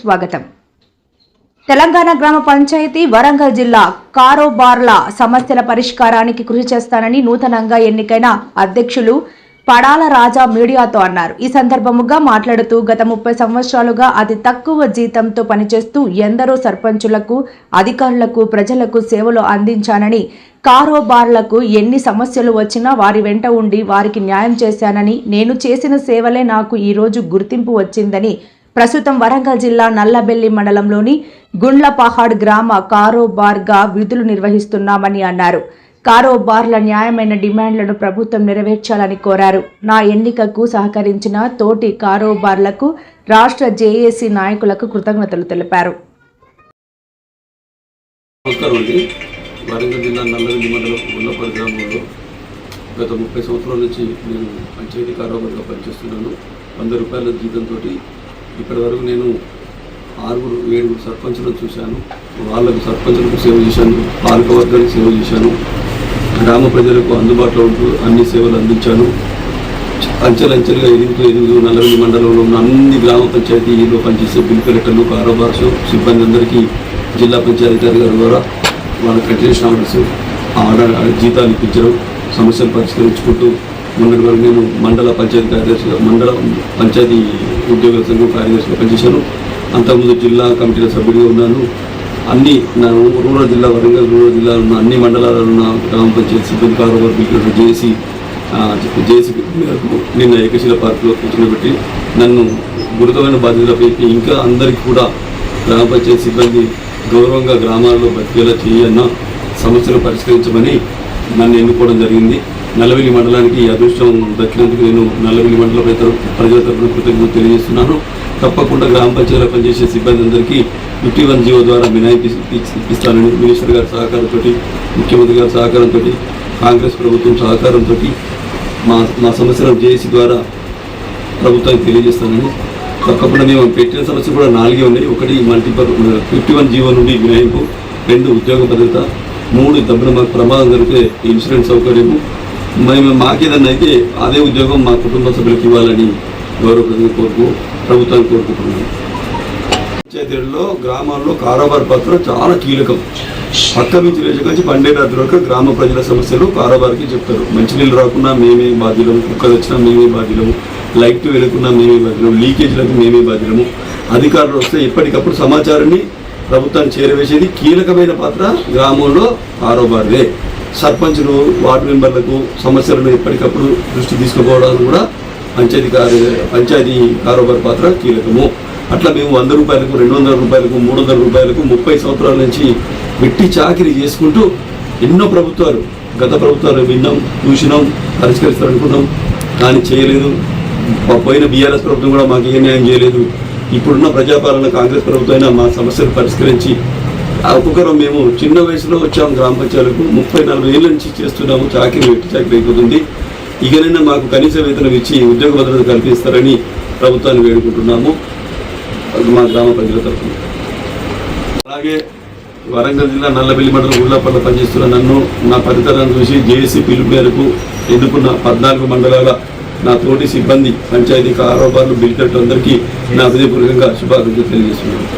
స్వాగతం. తెలంగాణ గ్రామ పంచాయతీ వరంగల్ జిల్లా కారోబార్ల సమస్యల పరిష్కారానికి కృషి చేస్తానని నూతనంగా ఎన్నికైన అధ్యక్షులు పడాల రాజా మీడియాతో అన్నారు. ఈ సందర్భముగా మాట్లాడుతూ గత ముప్పై సంవత్సరాలుగా అతి తక్కువ జీతంతో పనిచేస్తూ ఎందరో సర్పంచులకు అధికారులకు ప్రజలకు సేవలు అందించానని కారోబార్లకు ఎన్ని సమస్యలు వచ్చినా వారి వెంట ఉండి వారికి న్యాయం చేశానని నేను చేసిన సేవలే నాకు ఈరోజు గుర్తింపు వచ్చిందని ప్రస్తుతం వరంగల్ జిల్లా నల్లబెల్లి మండలంలోని గుండ్లపహాడ్ గ్రామ కారోబార్గా విధులు నిర్వహిస్తున్నామని అన్నారు. కారోబార్ల న్యాయమైన డిమాండ్లను ప్రభుత్వం నెరవేర్చాలని కోరారు. నా ఎన్నికకు సహకరించిన తోటి కారోబార్లకు రాష్ట్ర జేఏసీ నాయకులకు కృతజ్ఞతలు తెలిపారు. వరంగల్ జిల్లా నల్లవెల్లి మండలం గుండపల్లి గ్రామంలో గత ముప్పై సంవత్సరాల నుంచి నేను పంచాయతీ కారోబార్గా పనిచేస్తున్నాను. వంద రూపాయల జీతంతో ఇప్పటి వరకు నేను ఆరుగురు ఏడుగురు సర్పంచులను చూశాను. వాళ్ళకు సర్పంచులకు సేవ చేశాను. పాలకవర్గానికి సేవ చేశాను. గ్రామ ప్రజలకు అందుబాటులో ఉంటూ అన్ని సేవలు అందించాను. అంచెలంచెలుగా ఎనిమిది ఎనిమిది నలభై మండలంలో ఉన్న అన్ని గ్రామ పంచాయతీలో పనిచేసే బిల్ కలెక్టర్లు కారోబార్సు సిబ్బంది అందరికీ జిల్లా పంచాయతీ గారి ద్వారా వాళ్ళ కంటిన్యూషన్ ఆర్డర్స్ ఆడ జీతాలు ఇప్పించడం సమస్యలు పరిష్కరించుకుంటూ మొన్నటి వరకు నేను మండల పంచాయతీ కార్యదర్శిగా మండల పంచాయతీ ఉద్యోగుల సంఘం కార్యదర్శిగా పనిచేశాను. అంతకుముందు జిల్లా కమిటీల సభ్యుడిగా ఉన్నాను. అన్ని నా రూరల్ జిల్లా వరంగల్ రూరల్ జిల్లాలో ఉన్న అన్ని మండలాల్లో ఉన్న గ్రామ పంచాయతీ సిబ్బంది కారోబార్ బిల్లు చేసి జేసీ మేరకు నిన్న ఏకశిల పార్కులో కూర్చుని నన్ను గురుతమైన బాధ్యతలు పెట్టి ఇంకా అందరికీ కూడా గ్రామ పంచాయతీ సిబ్బంది గౌరవంగా గ్రామాల్లో బతికేలా చేయన్న సమస్యలు పరిష్కరించమని నన్ను ఎన్నుకోవడం జరిగింది. నల్లవెల్లి మండలానికి ఈ అదృష్టం దక్కినందుకు నేను నల్లవెల్లి మండల ప్రజల ప్రజల తరఫున కృతజ్ఞతలు తెలియజేస్తున్నాను. తప్పకుండా గ్రామ పంచాయతీలో పనిచేసే సిబ్బంది అందరికీ ఫిఫ్టీ వన్ జీవో ద్వారా మినాయింపు ఇచ్చి- ఇప్పిస్తానని మినిస్టర్ గారి సహకారంతో ముఖ్యమంత్రి గారి సహకారంతో కాంగ్రెస్ ప్రభుత్వం సహకారంతో మా మా సమస్యలను జేఏసీ ద్వారా ప్రభుత్వానికి తెలియజేస్తానని తప్పకుండా మేము పెట్టిన సమస్య కూడా నాలుగే ఉన్నాయి. ఒకటి మల్టీపర్ ఫిఫ్టీ వన్ జీవో నుండి మినహాయింపు రెండు ఉద్యోగ భద్రత మూడు దబ్బున మాకు ప్రమాదం జరిగితే ఇన్సూరెన్స్ సౌకర్యము మేము మాకేదన్నా అయితే అదే ఉద్యోగం మా కుటుంబ సభ్యులకు ఇవ్వాలని గౌరవప్రదంగా కోరుకు ప్రభుత్వాన్ని కోరుకుంటున్నాను. పంచాయతీలలో గ్రామాల్లో కారోబార్ పాత్ర చాలా కీలకం. పక్క నుంచి లేచి పండే రాత్రి వరకు గ్రామ ప్రజల సమస్యలు కారోబార్కి చెప్తారు. మంచినీళ్ళు రాకున్నా మేమే బాధ్యులము కుక్కలు వచ్చినా మేమే బాధ్యులము లైట్ వెలుకున్నా మేమే బాధ్యులము లీకేజ్లకు మేమే బాధ్యులము. అధికారులు వస్తే ఎప్పటికప్పుడు సమాచారాన్ని ప్రభుత్వాన్ని చేరవేసేది కీలకమైన పాత్ర గ్రామంలో కారోబార్దే. సర్పంచులు వార్డు మెంబర్లకు సమస్యలను ఎప్పటికప్పుడు దృష్టి తీసుకుపోవడానికి కూడా పంచాయతీ కార్య పంచాయతీ కారోబార్ పాత్ర కీలకము. అట్లా మేము వంద రూపాయలకు రెండు వందల రూపాయలకు మూడు వందల రూపాయలకు ముప్పై సంవత్సరాల నుంచి వెట్టి చాకిరీ చేసుకుంటూ ఎన్నో ప్రభుత్వాలు గత ప్రభుత్వాలు విన్నాం చూసినాం పరిష్కరిస్తారనుకున్నాం. కానీ చేయలేదు. పోయిన బీఆర్ఎస్ ప్రభుత్వం కూడా మాకు ఏ న్యాయం చేయలేదు. ఇప్పుడున్న ప్రజాపాలన కాంగ్రెస్ ప్రభుత్వం అయినా మా సమస్యలు పరిష్కరించి ఒక్కొక్కరు మేము చిన్న వయసులో వచ్చాము గ్రామ పంచాయతీలకు. ముప్పై నలభై ఏళ్ళ నుంచి చేస్తున్నాము. చాకరీ వెట్టి చాకరీ అయిపోతుంది. ఇకనైనా మాకు కనీస వేతనం ఇచ్చి ఉద్యోగ భద్రత కల్పిస్తారని ప్రభుత్వాన్ని వేడుకుంటున్నాము. అది మా గ్రామ ప్రజల తరఫున. అలాగే వరంగల్ జిల్లా నల్లబెల్లి మండలం గుళ్ళపల్ల పనిచేస్తున్న నన్ను నా పరితరాన్ని చూసి జేఏసీ పిలుపు మేరకు ఎన్నుకున్న పద్నాలుగు మండలాల నా తోటి సిబ్బంది పంచాయతీ కారోబార్లు బిల్కట్లు అందరికీ నా హృదయపూర్వకంగా శుభాకాంక్షలు తెలియజేస్తున్నాను.